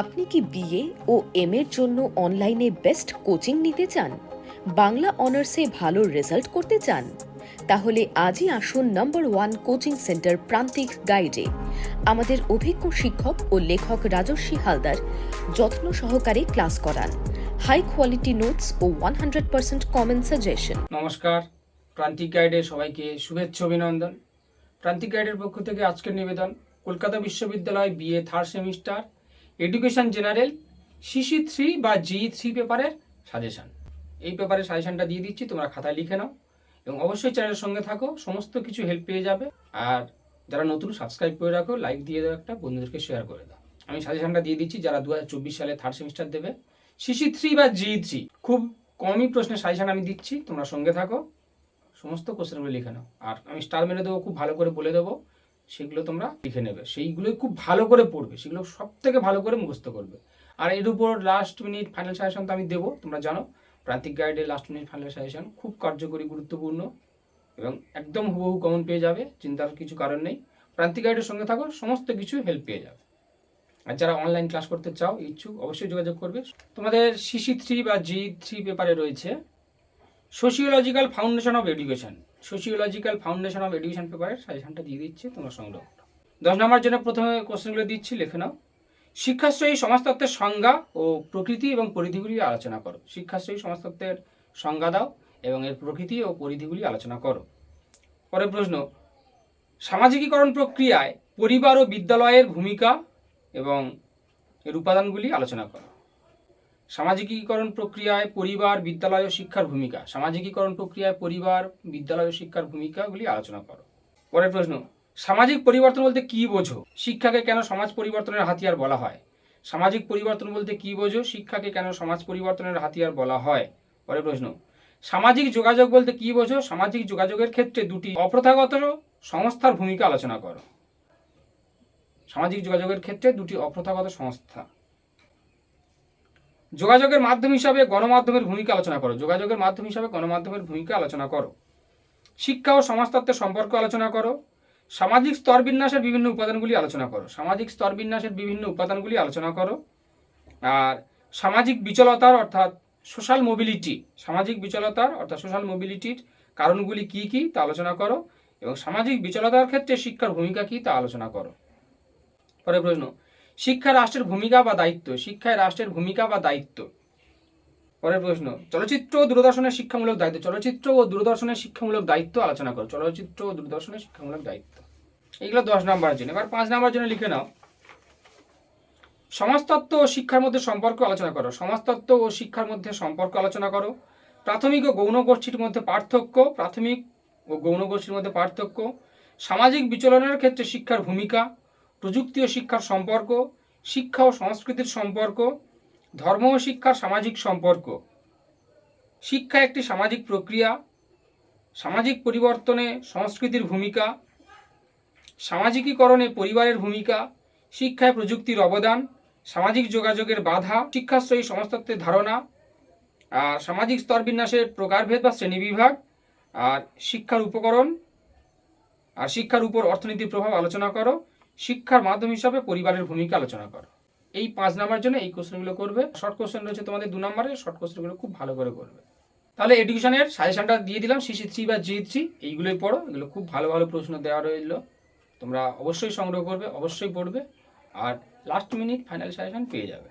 আপনি কি বিএ ও এম এর জন্য অনলাইনে বেস্ট কোচিং নিতে চান? বাংলা অনার্সে ভালো রেজাল্ট করতে চান? তাহলে আজই আসুন নম্বর ওয়ান কোচিং সেন্টার প্রান্তিক গাইডে। আমাদের অভিজ্ঞ শিক্ষক ও লেখক রাজস্বী হালদার যত্ন সহকারে ক্লাস করান। হাই কোয়ালিটি নোটস ও one hundred percent common suggestion. নমস্কার, প্রান্তিক গাইডে সবাইকে শুভেচ্ছা অভিনন্দন। প্রান্তিক গাইডের পক্ষ থেকে আজকের নিবেদন, কলকাতা বিশ্ববিদ্যালয় BA third semester education general CC three বা জি থ্রি পেপারের সাজেশন এই পেপারের সাজেশনটা দিয়ে দিচ্ছি, তোমরা খাতায় লিখে নাও এবং অবশ্যই চ্যানেলের সঙ্গে থাকো, সমস্ত কিছু হেল্প পেয়ে যাবে। আর যারা নতুন সাবস্ক্রাইব করে রাখো লাইক দিয়ে দাও একটা, বন্ধুদেরকে শেয়ার করে দাও। আমি সাজেশনটা দিয়ে দিচ্ছি, যারা দু হাজার চব্বিশ সালে থার্ড সেমিস্টার দেবে। সিসি থ্রি বা জি থ্রি খুব কমই প্রশ্নের সাজেশন আমি দিচ্ছি, তোমরা সঙ্গে থাকো, সমস্ত কোশ্চেনগুলো লিখে নাও। আর আমি স্টার মেরে দেবো, খুব ভালো করে বলে দেবো। সেগুলো তোমরা লিখে নেবে। সেইগুলোই খুব ভালো করে পড়বে। সেগুলো সব থেকে ভালো করে মুখস্থ করবে। আর এর উপর লাস্ট মিনিট ফাইনাল সাজেশন তো আমি দেবো, তোমরা জানো। প্রান্তিক গাইডের লাস্ট মিনিট ফাইনাল সাজেশন খুব কার্যকরী, গুরুত্বপূর্ণ এবং একদম হুবহু কমন পেয়ে যাবে, চিন্তার কিছু কারণ নেই। প্রান্তিক গাইডের সঙ্গে থাকো, সমস্ত কিছু হেল্প পেয়ে যাবে। আর যারা অনলাইন ক্লাস করতে চাও, ইচ্ছুক অবশ্যই যোগাযোগ করবে। তোমাদের সিসি থ্রি বা জি থ্রি পেপারে রয়েছে sociological foundation of education sociological foundation of education পেপারের সাজেশনটা দিয়ে দিচ্ছি, তোমরা সংগ্রহ করো। দশ নম্বর জন্য প্রথমে কোশ্চেনগুলো দিচ্ছি, লিখে নাও। শিক্ষাশ্রয়ী সমাজতত্ত্বের সংজ্ঞা ও প্রকৃতি এবং পরিধিগুলি আলোচনা করো। শিক্ষাশ্রয়ী সমাজতত্ত্বের সংজ্ঞা দাও এবং এর প্রকৃতি ও পরিধিগুলি আলোচনা করো। পরের প্রশ্ন, সামাজিকীকরণ প্রক্রিয়ায় পরিবার ও বিদ্যালয়ের ভূমিকা এবং এর উপাদানগুলি আলোচনা করো। সামাজিকীকরণ প্রক্রিয়ায় পরিবার, বিদ্যালয় ও শিক্ষার ভূমিকা। সামাজিকীকরণ প্রক্রিয়ায় পরিবার, বিদ্যালয় ও শিক্ষার ভূমিকাগুলি আলোচনা করো। পরের প্রশ্ন, সামাজিক পরিবর্তন বলতে কি বোঝো? শিক্ষাকে কেন সমাজ পরিবর্তনের হাতিয়ার বলা হয়? সামাজিক পরিবর্তন বলতে কি বোঝো? শিক্ষাকে কেন সমাজ পরিবর্তনের হাতিয়ার বলা হয়? পরের প্রশ্ন, সামাজিক যোগাযোগ বলতে কি বোঝো? সামাজিক যোগাযোগের ক্ষেত্রে দুটি অপ্রথাগত সংস্থার ভূমিকা আলোচনা করো। সামাজিক যোগাযোগের ক্ষেত্রে দুটি অপ্রথাগত সংস্থা। যোগাযোগের মাধ্যম হিসাবে গণমাধ্যমের ভূমিকা আলোচনা করো। যোগাযোগের মাধ্যম হিসাবে গণমাধ্যমের ভূমিকা আলোচনা করো। শিক্ষা ও সমাজতত্ত্বের সম্পর্ক আলোচনা করো। সামাজিক স্তর বিন্যাসের বিভিন্ন উপাদানগুলি আলোচনা করো। সামাজিক স্তর বিন্যাসের বিভিন্ন উপাদানগুলি আলোচনা করো। আর সামাজিক বিচলতার অর্থাৎ সোশ্যাল মোবিলিটি, সামাজিক বিচলতার অর্থাৎ সোশ্যাল মোবিলিটির কারণগুলি কি কি তা আলোচনা করো এবং সামাজিক বিচলতার ক্ষেত্রে শিক্ষার ভূমিকা কি তা আলোচনা করো। পরের প্রশ্ন শিক্ষা রাষ্ট্রের ভূমিকা বা দায়িত্ব? শিক্ষায় রাষ্ট্রের ভূমিকা বা দায়িত্ব? পরের প্রশ্ন, চলচ্চিত্র ও দূরদর্শনের শিক্ষামূলক দায়িত্ব? চলচ্চিত্র ও দূরদর্শনের শিক্ষামূলক দায়িত্ব আলোচনা করো। চলচ্চিত্র ও দূরদর্শনের শিক্ষামূলক দায়িত্ব। এগুলো দশ নম্বরের জন্য এবার পাঁচ নম্বরের জন্য লিখে নাও। সমাজতত্ত্ব ও শিক্ষার মধ্যে সম্পর্ক আলোচনা করো। সমাজতত্ত্ব ও শিক্ষার মধ্যে সম্পর্ক আলোচনা করো। প্রাথমিক ও গৌণ গোষ্ঠীর মধ্যে পার্থক্য, প্রাথমিক ও গৌণ গোষ্ঠীর মধ্যে পার্থক্য। সামাজিক বিচলনের ক্ষেত্রে শিক্ষার ভূমিকা প্রযুক্তি ও শিক্ষার সম্পর্ক, শিক্ষা ও সংস্কৃতির সম্পর্ক, ধর্ম ও শিক্ষার সামাজিক সম্পর্ক। শিক্ষা একটি সামাজিক প্রক্রিয়া, সামাজিক পরিবর্তনে সংস্কৃতির ভূমিকা, সামাজিকীকরণে পরিবারের ভূমিকা, শিক্ষায় প্রযুক্তির অবদান, সামাজিক যোগাযোগের বাধা, শিক্ষাশ্রয়ী সমাজতত্ত্বের ধারণা, আর সামাজিক স্তরবিন্যাসের প্রকারভেদ বা শ্রেণীবিভাগ, আর শিক্ষার উপকরণ, আর শিক্ষার উপর অর্থনীতির প্রভাব আলোচনা করো। শিক্ষার মাধ্যম হিসাবে পরিবারের ভূমিকা আলোচনা করো। এই পাঁচ নাম্বার জন্য এই কোশ্চেনগুলো করবে। শর্ট কোশ্চেন রয়েছে তোমাদের দু নম্বরে। শর্ট কোশ্চেনগুলো খুব ভালো করে করবে। তাহলে এডুকেশনের সাজেশনটা দিয়ে দিলাম। সিসি থ্রি বা জি থ্রি এইগুলোই পড়ো। এগুলো খুব ভালো ভালো প্রশ্ন দেওয়া রইল। তোমরা অবশ্যই সংগ্রহ করবে, অবশ্যই পড়বে। আর লাস্ট মিনিট ফাইনাল সাজেশন পেয়ে যাবে।